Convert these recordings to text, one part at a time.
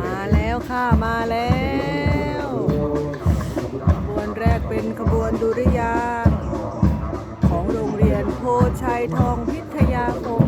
มาแล้วค่ะมาแล้วขบวนแรกเป็นขบวนดุริยาง ของโรงเรียนโพชัยทองพิทยาคม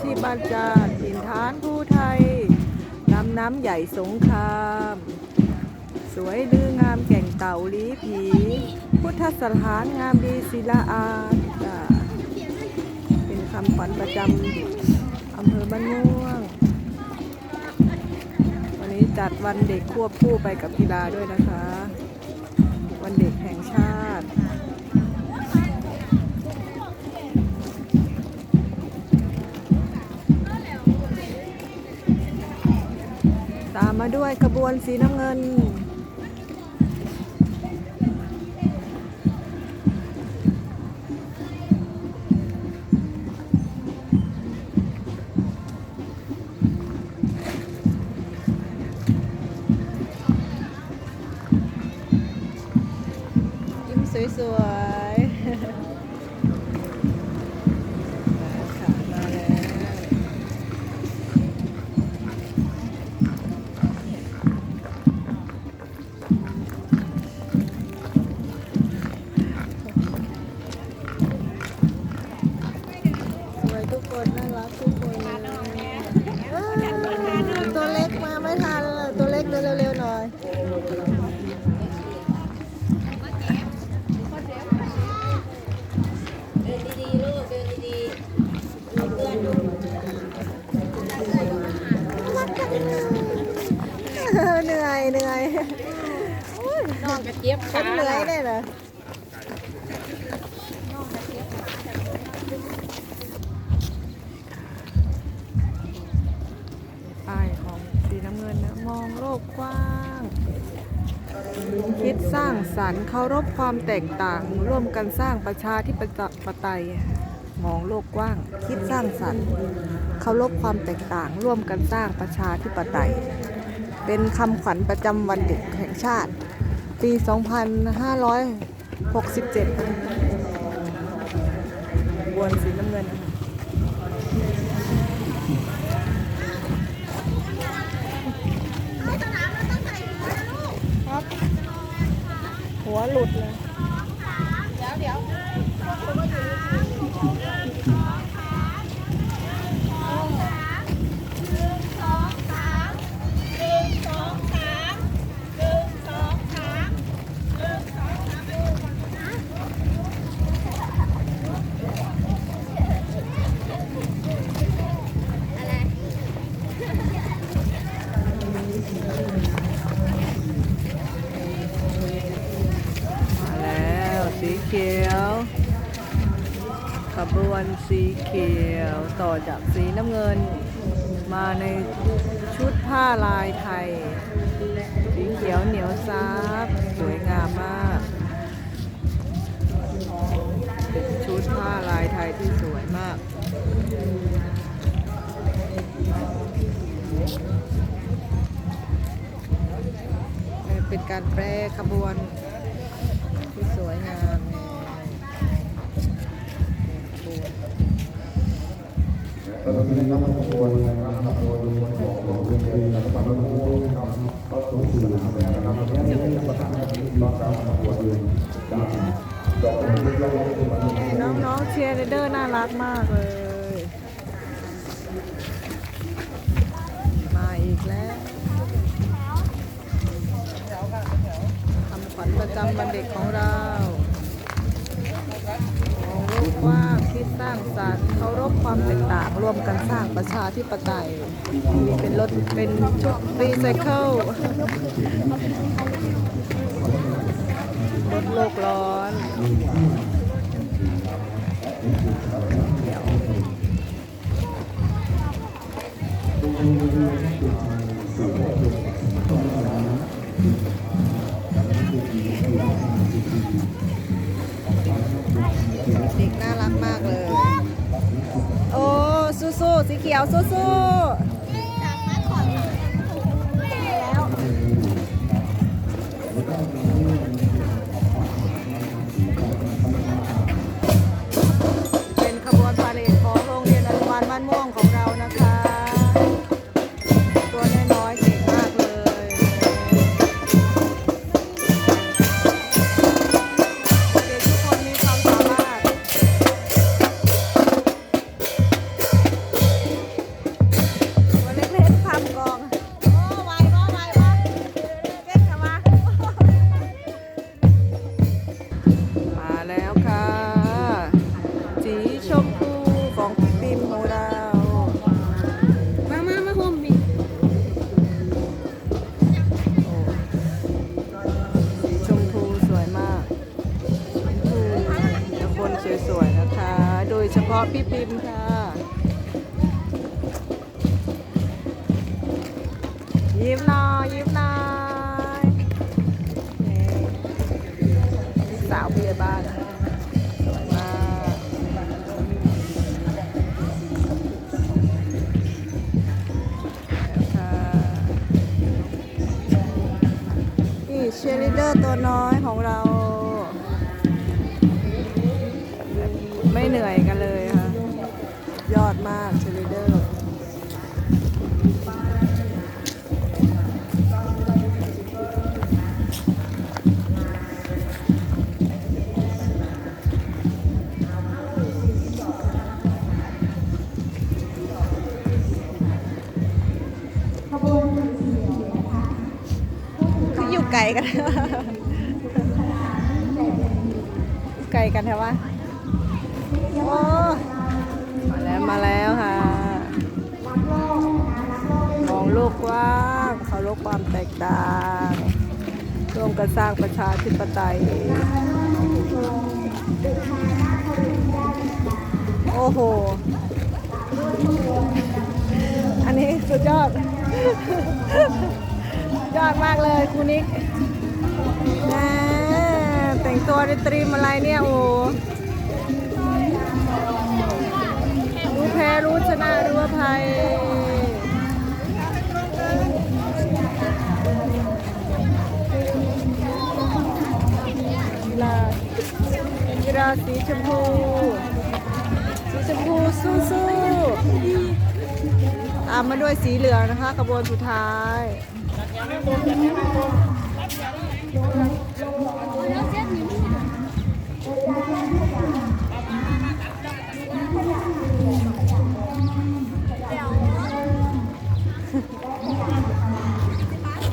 ชีบาจานถิ่นฐานผู้ไทยลำน้ำใหญ่สงคราม สวยลืองามแก่งเต่าลีผี พุทธสถานงามดีศิลาอาจ้ะเป็นคำขวัญประจำอำเภอบ้านม่วง วันนี้จัดวันเด็กควบคู่ไปกับกีฬาด้วยนะคะ วันเด็กแห่งชาติ มาด้วยขบวนสีน้ำเงิน ยิ้มสวยๆ เจี๊ยบฉันเหนื่อยเนี่ยนะป้ายของสีน้ำเงินนะมองโลกกว้าง คิดสร้างสรรค์เคารพความแตกต่าง ร่วมกันสร้างประชาธิปไตย มองโลกกว้าง คิดสร้างสรรค์เคารพความแตกต่าง ร่วมกันสร้างประชาธิปไตย เป็นคำขวัญประจำวันเด็กแห่งชาติ ปี 2567บวนสีน้ำเงินหัวหลุดเลย เขียวต่อจากสีน้ำเงิน มาในชุดผ้าลายไทย สีเขียวเหนียวซับสวยงามมากเป็นชุดผ้าลายไทยที่สวยมากเป็นการแปรขบวนที่สวยงามนี่ ขบวนเราจะได้รับขบวนนะครับน้องๆเชียร์ลีเดอร์น่ารักมากเลย มาอีกแล้วคำขวัญประจำวันเด็กของเรา กว้างคิดสร้างสรรค์เคารพความแตกต่าง ร่วมกันสร้างประชาธิปไตย เป็นรถเป็นชุดรีไซเคิลลดโลกร้อน สู้ เชยร์ลิเดอร์ตัวน้อยของเรา ไม่เหนื่อยกันเลย กันไกลกันแถวว่าโอ้มาแล้วมาแล้วค่ะ มองโลกกว้างเคาโรพความแตกต่าง ร่วมกันสร้างประชาธิปไตย โอ้โห อันนี้สุดยอด ยอดมากเลยครูนิกแหมแต่งตัวในตรีมอะไรเนี่ย โอ้รู้แพ้รู้ชนะรู้อภัยกีฬากีฬาสีชมพูสีชมพูสู้ๆตามมาด้วยสีเหลืองนะคะขบวนสุดท้าย เอ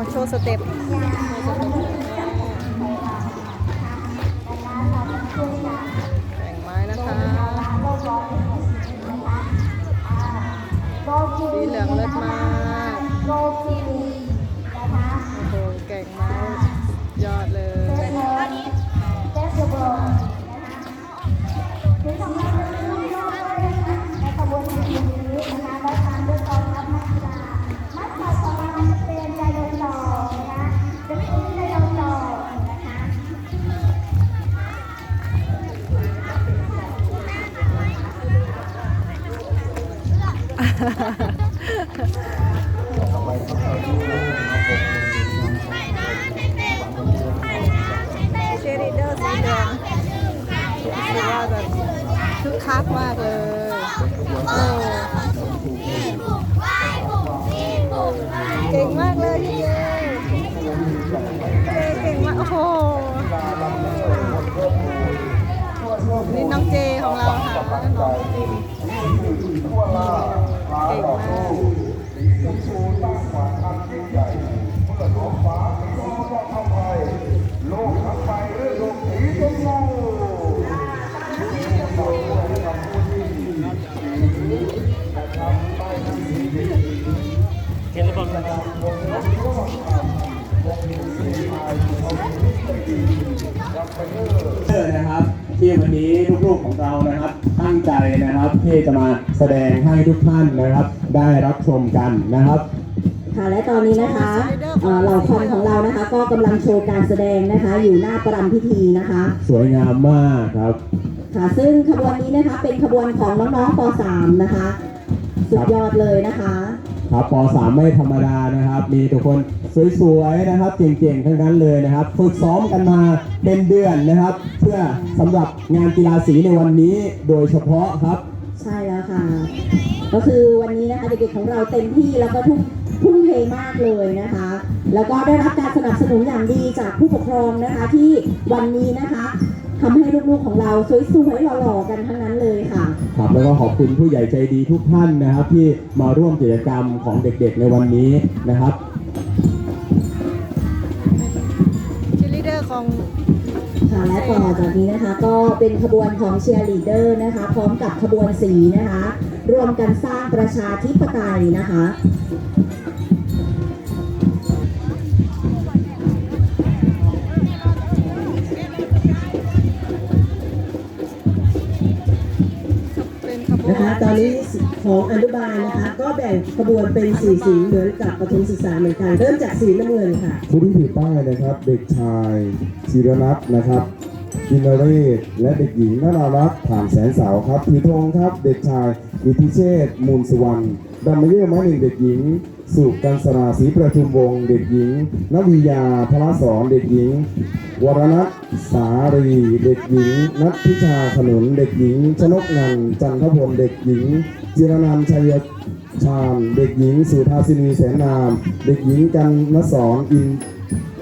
าโชว์สเต็ปแต่งไม้นะคะสีเหลืองเลิศมาก แบบคึกคักมากเลยเก่งมากเลยพี่เจเก่งมาก โอ้โห นี่น้องเจของเราค่ะน้องเจก่งมากโลก ที่วันนี้ลูกๆของเรานะครับ ตั้งใจนะครับที่จะมาแสดงให้ทุกท่านนะครับ ได้รับชมกันนะครับค่ะและตอนนี้นะคะเอ่อเหล่าคอนของเรานะคะ ก็กำลังโชว์การแสดงนะคะ อยู่หน้าประรำพิธีนะคะ สวยงามมากครับ ค่ะซึ่งขบวนนี้นะคะเป็นขบวนของน้องๆป .3 นะคะ สุดยอดเลยนะคะ ครับป .3 ไม่ธรรมดานะครับ มีทุกคนสวยๆนะครับเก่งๆทั้งนั้นเลยนะครับ ฝึกซ้อมกันมาเป็นเดือนนะครับ เพื่อสำหรับงานกีฬาสีในวันนี้โดยเฉพาะครับ ใช่แล้วค่ะ ก็คือวันนี้นะคะเด็กๆของเราเต็มที่แล้วก็ทุ่มทุ่มเทมากเลยนะคะ แล้วก็ได้รับการสนับสนุนอย่างดีจากผู้ปกครองนะคะที่วันนี้นะคะ ทำให้ลูกๆของเราสวยๆหล่อๆกันทั้งนั้นเลยค่ะ ครับแล้วก็ขอบคุณผู้ใหญ่ใจดีทุกท่านนะครับ ที่มาร่วมกิจกรรมของเด็กๆในวันนี้นะครับชีลีเดอร์ของค่ะและต่อจากนี้นะคะก็เป็นขบวนของเชียร์ลีดเดอร์นะคะ พร้อมกับขบวนสีนะคะ รวมกันสร้างประชาธิปไตยนะคะ อนนี้ของอนุบาลนะคะ ก็แบ่งขบวนเป็นสีสีเหมือนกับประถมศึกษาเหมือนกันเริ่มจากสีน้ำเงินค่ะผู้ที่ถือป้ายนะครับ เด็กชายศิรนัทนะครับกินเรศและเด็กหญิงนารารัตน์ผ่านแสนเสาครับถือธงครับ เด็กชายอิทธิเชษฐ์มูลสุวรรณ ดัมเมเยอร์ไม้หนึ่งเด็กหญิง สุกันสราศรีประทุมวงศ์เด็กหญิงนวิยาพระสอนเด็กหญิง วรนัทสารีเด็กหญิง นัทพิชาขนุนเด็กหญิง ชนกนันจันทพลเด็กหญิง จิรนันชัยชาญเด็กหญิง สุธาสินีแสนนาม เด็กหญิงกันนสอนอิน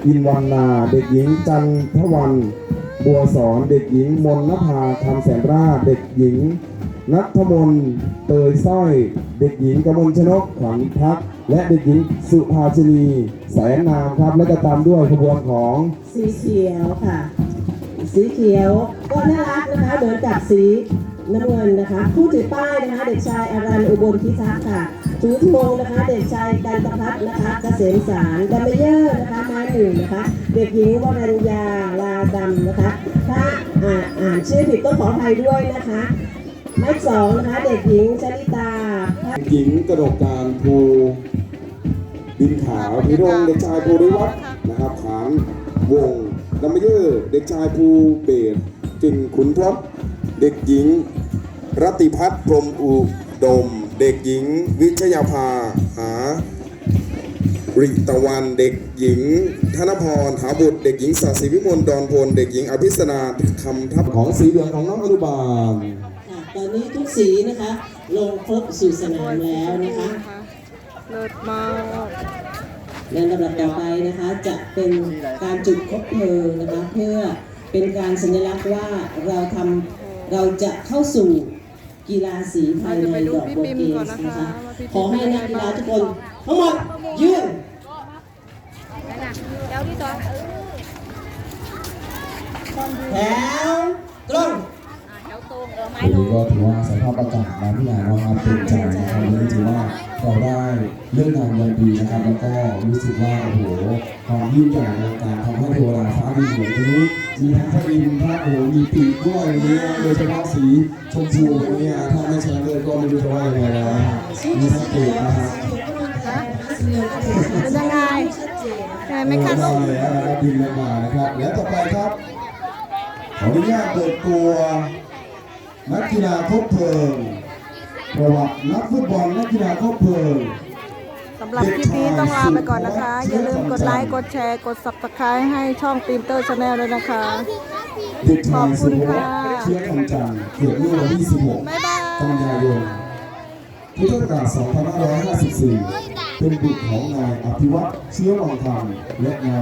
อินวันนา เด็กหญิงจันทวันบัวสอนเด็กหญิงมนนภาคำแสนราเด็กหญิง นัทมนเตยสร้อย เด็กหญิงกมลชนกขวัญพัก และเด็กหญิงสุภาชินีแสนนามครับ และก็ตามด้วยขบวนของสีเขียวค่ะ สีเขียวก็น่ารักนะคะเหมือนกับสีน้ำเงินนะคะ ผู้ถือป้ายนะคะ เด็กชายอารันอุบลพิทักษ์ค่ะถือธงนะคะ เด็กชายกันตพัฒนะคะเกษมสารดัมเมเยอร์นะคะไม้หนึ่งนะคะ เด็กหญิงวรัญญาลาดำนะคะ ถ้าอ่านอ่านชื่อผิดก็ขออภัยด้วยนะคะ ไม้สองนะคะเด็กหญิงชลิตาหญิงกระดกการภูดินขาวพิรงเด็กชายภูริวัฒน์นะครับขานวงศ์ดัมเยอร์เด็กชายภูเบศจึงขุนทศเด็กหญิง รัติพัฒน์พรมอุดม เด็กหญิง วิชยาภาหาริตะวันเด็กหญิง ธนพรหาบุตร เด็กหญิงสาสิวิมลดอนพล เด็กหญิงอภิสนาคำทัพของสีเหลืองของน้องอนุบาล ตอนนี้ทุกสีนะคะ ลงครบสู่สนามแล้วนะคะเลิศมากและลำดับต่อไปนะคะจะเป็นการจุดคบเพลิงนะคะเพื่อเป็นการสัญลักษณ์ว่าเราทำเราจะเข้าสู่กีฬาสีภายในดอกบัวเกสนะคะขอให้นักกีฬาทุกคนทั้งหมดยืนเดี๋ยวที่สองแถวตรงเดี๋ย วันนี้ก็ถือว่าสภาพอากาศน้ำที่งานเราครับเป็นใจนะครับวันนี้ถือว่าเราได้เรื่องงานอย่างดีนะครับ แล้วก็รู้สึกว่าโอ้โหความยิ่งใหญ่ในการทำให้เทวดาฟ้าดินเหมือทีนี้มีทั้งพระอินทร์พระโอ้โหมีปีกด้วยอย่างนี้โดยเฉพาะสีชมพูเนี่ยถ้าไม่ใช้เลยก็ไม่รู้จะว่ายังไงแล้วมีทั้งปีกนะครับเป็นยังไงไงไม่คาดได้ว่าแล้วนะครับบินลงมานะครับ และต่อไปครับขออนุญาตเปิดตัว นักกีฬาคบเพลิงประวัตินักฟุตบอลนักกีฬาคบเพลิงสำหรับคลิปนี้ต้องลาไปก่อนนะคะ อย่าลืมกดไลค์กดแชร์กด subscribe ให้ช่องตีมเตอร์ชาแนลด้วยนะคะเด็กชายสุขอบคุณวัค่ะฒน์เชื้อคำจันทร์เกิดเมื่อวันที่16บ๊ายบายกันยายนพุทธศักราช2554 เป็นบุตรของนายอภิวัตเชื้อวังธรรมและนาย